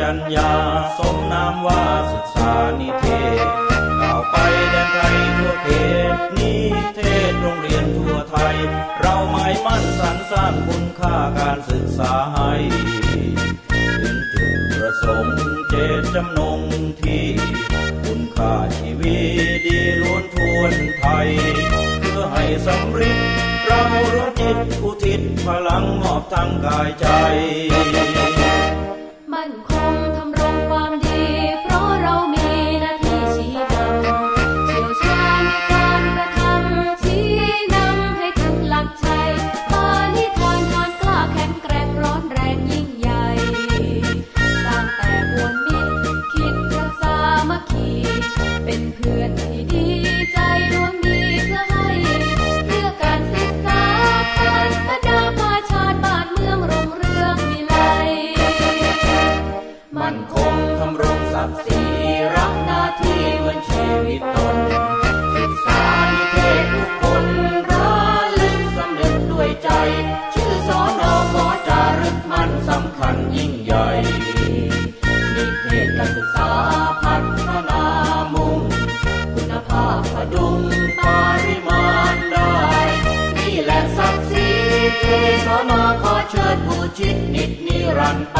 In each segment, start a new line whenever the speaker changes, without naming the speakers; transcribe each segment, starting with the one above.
จัญญาสมว่าศึกษานิเทศก้าวไปแดนไทยทั่วเขตนิเทศโรงเรียนทั่วไทย เราหมายมั่นสรรสร้างคุณค่าการศึกษาให้ถึงจุดประสงค์เจตจำนงที่คุณค่าชีวิตดีล้วนทวนไทย เพื่อให้สำเร็จเรารู้จิตอุทิศพลังมอบทั้งกายใจ
มั่นคงทำรงศัก
ดิ์ศรีรักหน้าที่เหมือนชีวิตตนศึกษานิเทศทุกคนระลึกสำนึกด้วยใจ ชื่อสอนอขอจารึกมันสำคัญยิ่งใหญ่นิเทศการศึกษาพัฒนามุ่ง คุณภาพพดุงปริมาณได้นี่แหละศักดิ์ศรีที่สอนอขอเชิดผู้ชิดนิดนิรันดร์ไป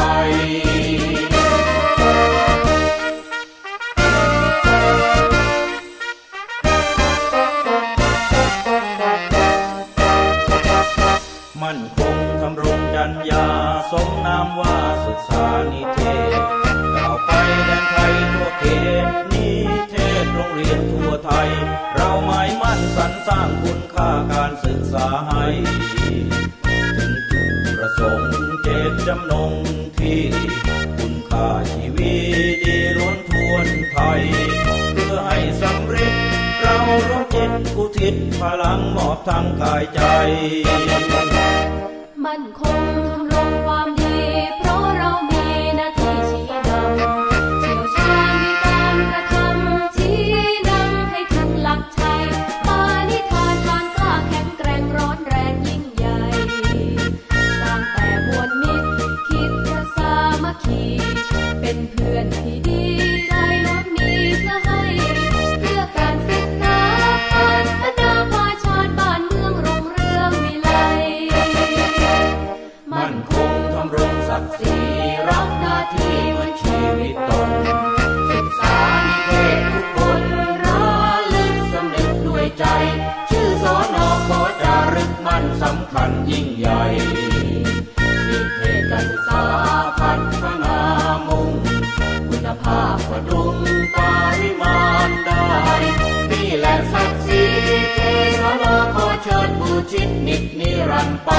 คงทำรงจัญญาสมนามว่าศึกษานิเทศก้าวไปแดนไทยทั่วเขตนิเทศโรงเรียนทั่วไทย เราหมายมั่นสรรสร้างคุณค่าการศึกษาให้ถึงจุดประสงค์เจตจำนงที่คุณค่าชีวิตดีล้วนทวนไทย เพื่อให้สำเร็จเราร่วมจิตอุทิศพลังมอบทั้งกายใจ
มั่นคงทำ ศัก
ดิ์ศรีรักหน้าที่เหมือนชีวิตตนศึกษานิเทศทุกคนระลึกสำนึกด้วยใจ ชื่อสอนอขอจารึกมันสำคัญยิ่งใหญ่นิเทศการศึกษาพัฒนามุ่งคุณภาพพดุงปริมาณได้นี่แหละศักดิ์ศรีที่สนอขอเชิญผู้ชิดนิดนิรันดร์ไป